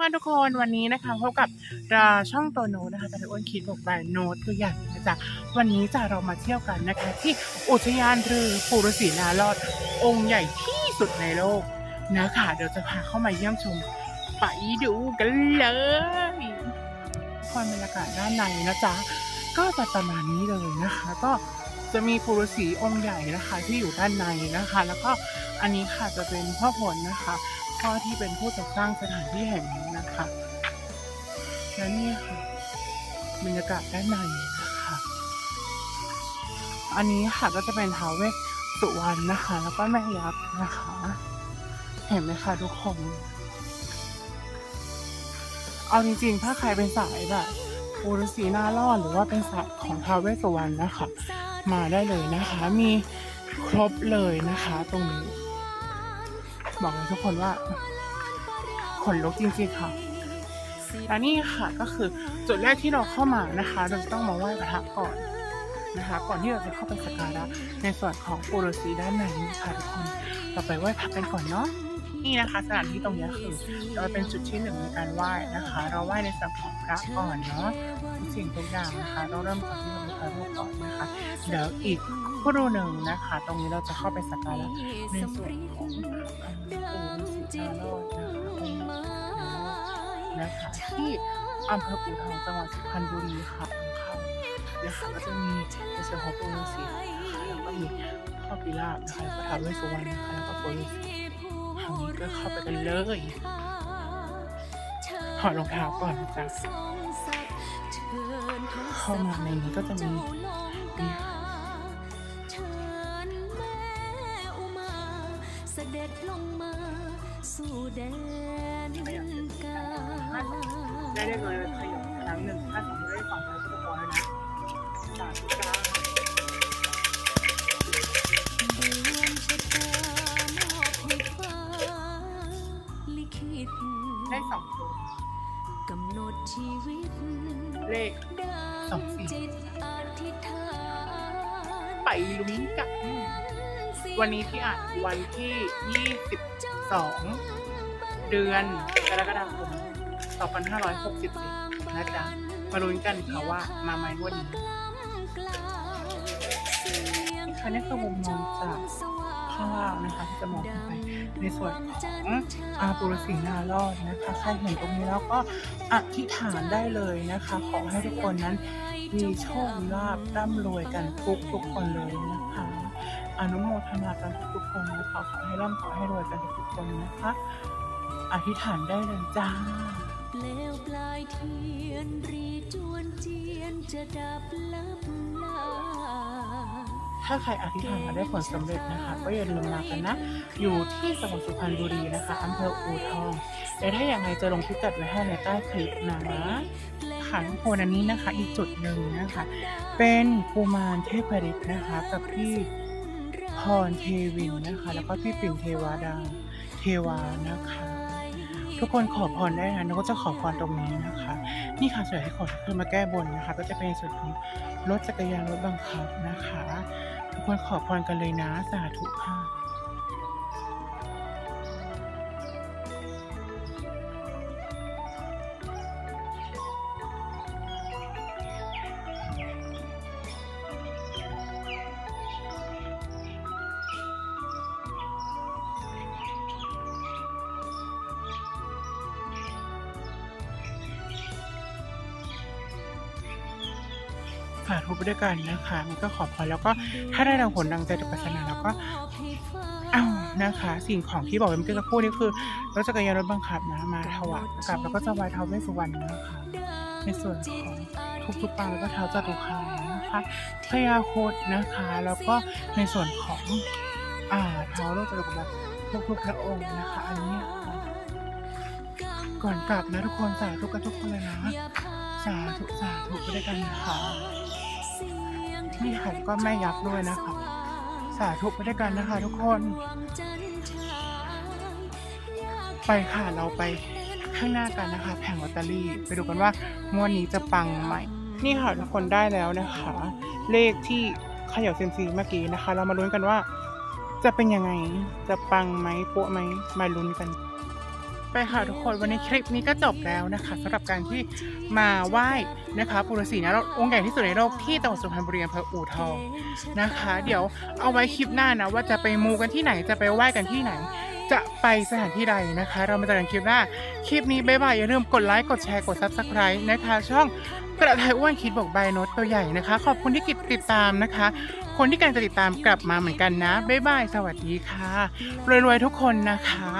ว่าทุกคนวันนี้นะคะพบกับราช่องโตโนนะคะแต่ทุกคนคิดบอกบายโน้ตตัวอย่างนะจ๊ะวันนี้จะเรามาเที่ยวกันนะคะ ที่อุทยานเรือปูรสีนารอด องค์ใหญ่ที่สุดในโลกนะคะเดี๋ยวจะพาเข้ามาเยี่ยมชมไปดูกันเลยความบรรยากาศด้านในนะจ๊ะก็จะประมาณนี้เลยนะคะ ก็จะมีปูรสีองค์ใหญ่นะคะที่อยู่ด้านในนะคะ แล้วก็อันนี้ค่ะจะเป็นพ่อผลนะคะพ่อที่เป็นผู้จัดสร้างสถานที่แห่งนี้ นะคะ และนี่ค่ะบรรยากาศด้านในนะคะ อันนี้ค่ะก็จะเป็นท้าวเวสสุวรรณนะคะ แล้วก็แม่ยักษ์นะคะ เห็นไหมคะทุกคน เอาจริงๆ ถ้าใครเป็นสายแบบปูฤาษีหน้ารอดหรือว่าเป็นสายของท้าวเวสสุวรรณนะคะ มาได้เลยนะคะ มีครบเลยนะคะตรงนี้ บอกเลยทุกคนว่า ขนลุกจริงๆค่ะและนี่ค่ะก็คือจุดแรกที่เราเข้ามานะคะ เราต้องมาไหว้พระก่อนนะคะ ก่อนที่เราจะเข้าไปสักการะในส่วนของปูรสีด้านในนี้ค่ะทุกคนเราไปไหว้พระกันก่อนเนาะนี่นะคะสถานที่ตรงนี้คือเราเป็นจุดที่หนึ่งในการไหว้นะคะ เราไหว้ในส่วนของพระก่อนเนาะทุกสิ่งทุกอย่างนะคะ เราเริ่มจากที่ พระรูปก่อนนะคะ เดี๋ยวอีกครู่หนึ่งนะคะ ตรงนี้เราจะเข้าไปสักการะในส่วนของปู่ฤาษีนารอดนะคะองค์นะคะที่อำเภอปู่ทองจังหวัดสุพรรณบุรีค่ะค่ะนะคะก็จะมีในส่วนของปู่ฤาษีนะคะแล้วก็มีพ่อปิราบนะคะแล้วก็ท้าวเวสสุวรรณนะคะแล้วก็ปู่ฤาษีทางนี้ก็เข้าไปกันเลยถอดรองเท้าก่อนนะจ๊ะ เข้ามาในนี้ก็จะมีนี่ค่ะเสด็จลงมาสู่แดนกาได้เรียบร้อยแล้วขยับครั้งหนึ่งถ้าสมมติได้ฟังแล้วก็พอแล้วนะสาธุจ้าดวงชะตามอบให้ฟ้าลิขิตได้สองตัว กำหนดชีวิตเลขดัสองสี่ จิตอธิษฐานไปลุ้นกันวันนี้ที่อ่านวันที่ 22 เดือนกรกฎาคม 2564นะจ๊ะ มาลุ้นกันค่ะว่ามาไหมงวันนี้ค่ะนี่คือมุมมองจาก ข้างล่างนะคะที่จะมองขึ้นไปในส่วนของอาปุรสีนารอดนะคะใครเห็นตรงนี้แล้วก็อธิษฐานได้เลยนะคะ ขอให้ทุกคนนั้นมีโชคลาภร่ำรวยกันทุกทุกคนเลยนะคะอนุโมทนากันทุกคนนะคะขอให้ร่ำขอให้รวยกันทุกคนนะคะอธิษฐานได้เลยจ้าเปลวปลายเทียนรีจวนเจียนจะดับลับลา ถ้าใครอธิษฐานได้ผลสำเร็จนะคะ ก็อย่าลืมมากันนะ อยู่ที่จังหวัดสุพรรณบุรีนะคะอำเภออู่ทองแต่ถ้าอย่างไรจะลงพิกัดไว้ให้ในใต้คลิปนะค่ะทุกคนอันนี้นะคะ อีกจุดหนึ่งนะคะ เป็นกุมารเทพฤทธิ์นะคะ กับพี่พรเทวินนะคะ แล้วก็พี่ปิ่นเทวาดาเทวานะคะ ทุกคนขอพรได้นะน้องก็จะขอพรตรงนี้นะคะ นี่ค่ะส่วนที่ขอทุกคนมาแก้บนนะคะ ก็จะเป็นในส่วนของรถจักรยานรถบังคับนะ ควรขอพรกันเลยนะ สาธุค่ะ สาธุไปด้วยกันนะคะมันก็ขอพรแล้วก็ถ้าได้ดังผลดังใจจากปรารถนาแล้วก็เอานะคะ สิ่งของที่บอกไว้เมื่อกี้สักครู่นี้คือรถจักรยานรถบังคับนะมาถวายกับแล้วก็จะไหว้ท้าวเวสสุวรรณนะคะในส่วนของทุกทุกปางแล้วก็เท้าจตุคามนะคะพญาโคดนะคะ แล้วก็ในส่วนของอ่าเท้าโลกจตุกบาลทุกทุกพระองค์นะคะ อันนี้ก่อนกลับนะทุกคนสาธุกันทุกคนเลยนะสาธุสาธุไปด้วยกันนะคะ นี่ค่ะก็แม่ยักษ์ด้วยนะคะสาธุไปด้วยกันนะคะ ทุกคน ไปค่ะเราไปข้างหน้ากันนะคะ แผงลอตเตอรี่ ไปดูกันว่างวดนี้จะปังไหมนี่ค่ะทุกคนได้แล้วนะคะ เลขที่เขย่าเซมซีเมื่อกี้นะคะ เรามาลุ้นกันว่า จะเป็นยังไงจะปังไหมปัวไหมมาลุ้นกัน ไปค่ะทุกคนวันนี้คลิปนี้ก็จบแล้วนะคะสำหรับการที่มาไหว้นะคะปู่ฤาษีนะองค์ใหญ่ที่สุดในโลกที่จังหวัดสุพรรณบุรีอำเภออู่ทองนะคะ เดี๋ยวเอาไว้คลิปหน้านะว่าจะไปมูกันที่ไหนจะไปไหว้กันที่ไหน จะไปสถานที่ใดนะคะ เรามาเจอกันคลิปหน้าคลิปนี้บ๊ายบายอย่าลืมกดไลค์กดแชร์กดซับสไคร b e นะคะช่องกระต่ายอ้วนคิดบอกใบโน้ตตัวใหญ่นะคะ ขอบคุณที่กิจติดตามนะคะ คนที่กำลังจะติดตามกลับมาเหมือนกันนะบ๊ายบายสวัสดีค่ะรวยๆทุกคนนะคะ